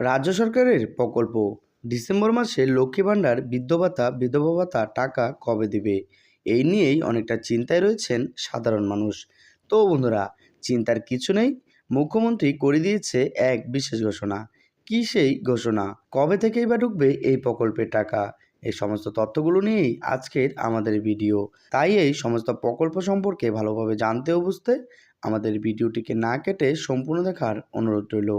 রাজ্য সরকারের প্রকল্প। ডিসেম্বর মাসে লক্ষ্মী ভাণ্ডার ভাতা বিধবা ভাতা টাকা কবে দেবে? এই নিয়েই অনেকটা চিন্তায় রয়েছেন সাধারণ মানুষ। তো বন্ধুরা, চিন্তার কিছু নেই। মুখ্যমন্ত্রী করে দিয়েছে এক বিশেষ ঘোষণা। কী সেই ঘোষণা? কবে থেকেই বা ঢুকবে এই প্রকল্পের টাকা? এই সমস্ত তথ্যগুলো নিয়েই আজকের আমাদের ভিডিও। তাই এই সমস্ত প্রকল্প সম্পর্কে ভালোভাবে জানতে ও বুঝতে আমাদের ভিডিওটিকে না কেটে সম্পূর্ণ দেখার অনুরোধ রইল।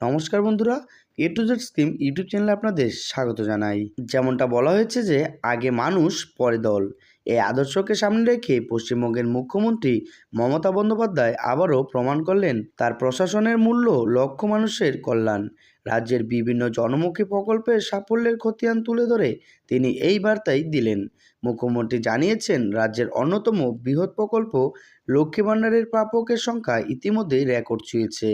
নমস্কার বন্ধুরা A to Z scheme YouTube চ্যানেলে আপনাদের স্বাগত জানাই। যেমনটা বলা হয়েছে যে, আগে মানুষ, পরে দল। এই আদর্শকে সামনে রেখে পশ্চিমবঙ্গের মুখ্যমন্ত্রী মমতা বন্দ্যোপাধ্যায় আবারও প্রমাণ করলেন তার প্রশাসনের মূল্য লক্ষ মানুষের কল্যাণ। রাজ্যের বিভিন্ন জনমুখী প্রকল্পের সাফল্যের খতিয়ান তুলে ধরে তিনি এই বার্তাই দিলেন। মুখ্যমন্ত্রী জানিয়েছেন, রাজ্যের অন্যতম বৃহৎ প্রকল্প লক্ষ্মী ভাণ্ডারের প্রাপকের সংখ্যা ইতিমধ্যেই রেকর্ড ছুঁয়েছে।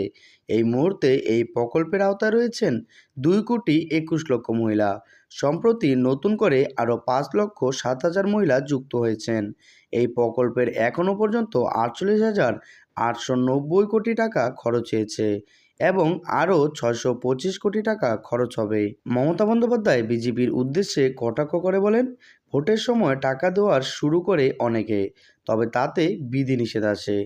এই মুহূর্তে এই প্রকল্পের আওতায় রয়েছেন দুই কোটি একুশ লক্ষ মহিলা। সম্প্রতি নতুন করে আরও পাঁচ লক্ষ সাত হাজার মহিলা যুক্ত হয়েছেন। এই প্রকল্পের এখনও পর্যন্ত আটচল্লিশ হাজার আটশো নব্বই কোটি টাকা খরচ হয়েছে এবং আরও ছয়শো পঁচিশ কোটি টাকা খরচ হবে। মমতা বন্দ্যোপাধ্যায় বিজেপির উদ্দেশ্যে কটাক্ষ করে বলেন, ভোটের সময় টাকা দেওয়ার শুরু করে অনেকে, তবে তাতে বিধিনিষেধ আসে।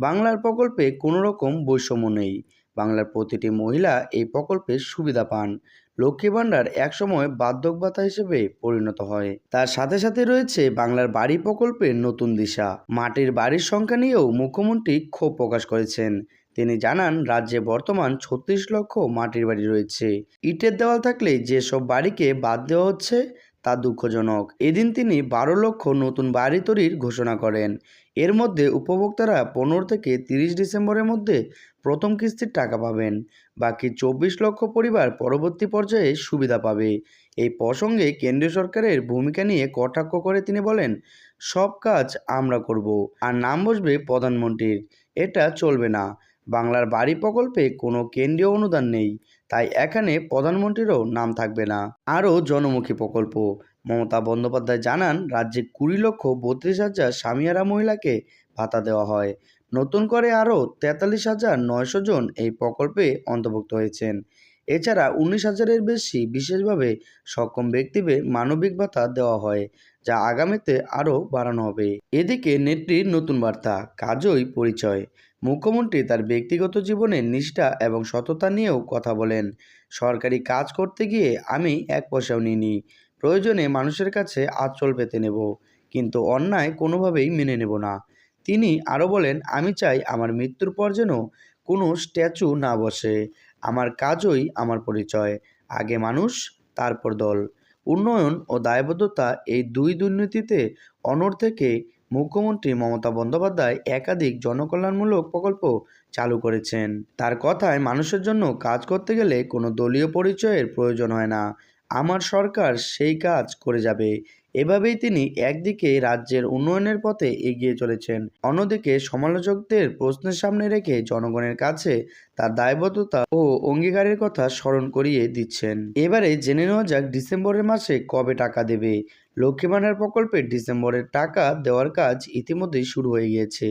বাংলার প্রকল্পে কোনো রকম বৈষম্য নেই। বাংলার প্রতিটি মহিলা এই প্রকল্পের সুবিধা পান। লক্ষ্মী ভাণ্ডার একসময় বার্ধক্য ভাতা হিসেবে পরিণত হয়। তার সাথে সাথে রয়েছে বাংলার বাড়ি প্রকল্পের নতুন দিশা। মাটির বাড়ির সংখ্যা নিয়েও মুখ্যমন্ত্রী ক্ষোভ প্রকাশ করেছেন। তিনি জানান, রাজ্যে বর্তমান ছত্রিশ লক্ষ মাটির বাড়ি রয়েছে। ইটের দেওয়াল থাকলে যেসব বাড়িকে বাদ দেওয়া হচ্ছে তা দুঃখজনক। এদিন তিনি বারো লক্ষ নতুন বাড়ি তৈরির ঘোষণা করেন। এর মধ্যে উপভোক্তারা পনেরো থেকে তিরিশ ডিসেম্বরের মধ্যে প্রথম কিস্তির টাকা পাবেন। বাকি চব্বিশ লক্ষ পরিবার পরবর্তী পর্যায়ে সুবিধা পাবে। এই প্রসঙ্গে কেন্দ্রীয় সরকারের ভূমিকা নিয়ে কটাক্ষ করে তিনি বলেন, সব কাজ আমরা করব। আর নাম বসবে প্রধানমন্ত্রীর। এটা চলবে না। বাংলার বাড়ি প্রকল্পে কোনো কেন্দ্রীয় অনুদান নেই। তাই এখানে প্রধানমন্ত্রীরও নাম থাকবে না। আরও জনমুখী প্রকল্প। মমতা বন্দ্যোপাধ্যায় জানান, রাজ্যে কুড়ি লক্ষ বত্রিশ হাজার স্বামীহারা মহিলাকে ভাতা দেওয়া হয়। নতুন করে আরও তেতাল্লিশ হাজার নয়শো জন এই প্রকল্পে অন্তর্ভুক্ত হয়েছেন। এছাড়া উনিশ হাজারের বেশি বিশেষভাবে সক্ষম ব্যক্তিদের মানবিক ভাতা দেওয়া হয়, যা আগামীতে আরও বাড়ানো হবে। এদিকে নেত্রীর নতুন বার্তা, কাজই পরিচয়। মুখ্যমন্ত্রী তার ব্যক্তিগত জীবনের নিষ্ঠা এবং সততা নিয়েও কথা বলেন। সরকারি কাজ করতে গিয়ে আমি এক পয়সাও নিইনি। প্রয়োজনে মানুষের কাছে আঁচল পেতে নেব, কিন্তু অন্যায় কোনোভাবেই মেনে নেব না। তিনি আরও বলেন, আমি চাই আমার মৃত্যুর পর যেন কোনো স্ট্যাচু না বসে। আমার কাজই আমার পরিচয়। আগে মানুষ, তারপর দল। উন্নয়ন ও দায়বদ্ধতা এই দুই দুর্নীতিতে অনড় থেকে মুখ্যমন্ত্রী মমতা বন্দ্যোপাধ্যায় একাধিক জনকল্যাণমূলক প্রকল্প চালু করেছেন। তার কথায় মানুষের জন্য কাজ করতে গেলে কোনো দলীয় পরিচয়ের প্রয়োজন হয় না। আমার সরকার সেই কাজ করে যাবে। এভাবেই তিনি একদিকে রাজ্যের উন্নয়নের পথে এগিয়ে চলেছেন, অন্যদিকে সমালোচকদের প্রশ্নের সামনে রেখে জনগণের কাছে তার দায়বদ্ধতা ও অঙ্গীকারের কথা স্মরণ করিয়ে দিচ্ছেন। এবারে জেনে নেওয়া যাক ডিসেম্বরের মাসে কবে টাকা দেবে। লক্ষ্মী ভাণ্ডার প্রকল্পের ডিসেম্বরের টাকা দেওয়ার কাজ ইতিমধ্যেই শুরু হয়ে গিয়েছে।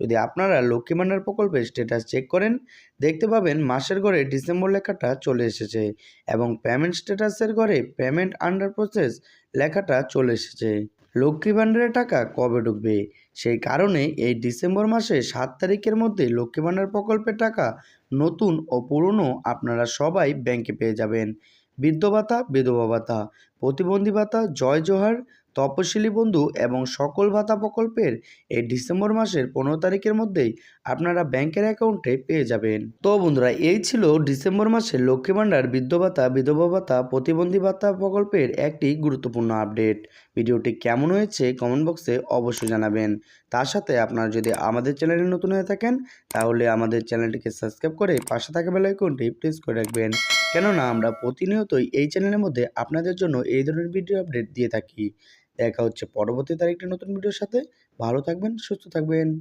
যদি আপনারা লক্ষ্মী ভাণ্ডার প্রকল্পের স্ট্যাটাস চেক করেন, দেখতে পাবেন মাসের ঘরে ডিসেম্বর লেখাটা চলে এসেছে এবং পেমেন্ট স্ট্যাটাসের ঘরে পেমেন্ট আন্ডার প্রসেস লেখাটা চলে এসেছে। লক্ষ্মী ভাণ্ডারের টাকা কবে ঢুকবে? সেই কারণে এই ডিসেম্বর মাসে সাত তারিখের মধ্যে লক্ষ্মী ভাণ্ডার প্রকল্পের টাকা নতুন ও পুরনো আপনারা সবাই ব্যাংকে পেয়ে যাবেন। বৃদ্ধ ভাতা, বিধবা ভাতা, প্রতিবন্ধী ভাতা, জয় জোহার তপশিলি বন্ধু এবং সকল ভাতা প্রকল্পের এই ডিসেম্বর মাসের পনেরো তারিখের মধ্যেই আপনারা ব্যাংকের অ্যাকাউন্টে পেয়ে যাবেন। তো বন্ধুরা, এই ছিল ডিসেম্বর মাসে লক্ষ্মী ভাণ্ডার, বৃদ্ধ ভাতা, বিধবা ভাতা, প্রতিবন্ধী ভাতা প্রকল্পের একটি গুরুত্বপূর্ণ আপডেট। ভিডিওটি কেমন হয়েছে কমেন্ট বক্সে অবশ্যই জানাবেন। তার সাথে আপনারা যদি আমাদের চ্যানেলে নতুন হয়ে থাকেন, তাহলে আমাদের চ্যানেলটিকে সাবস্ক্রাইব করে পাশে থাকা বেল আইকনটি প্রেস করে রাখবেন। কেননা আমরা প্রতিনিয়তই এই চ্যানেলের মধ্যে আপনাদের জন্য এই ধরনের ভিডিও আপডেট দিয়ে থাকি। দেখা হচ্ছে পরবর্তী তারিখটা নতুন ভিডিওর সাথে। ভালো থাকবেন, সুস্থ থাকবেন।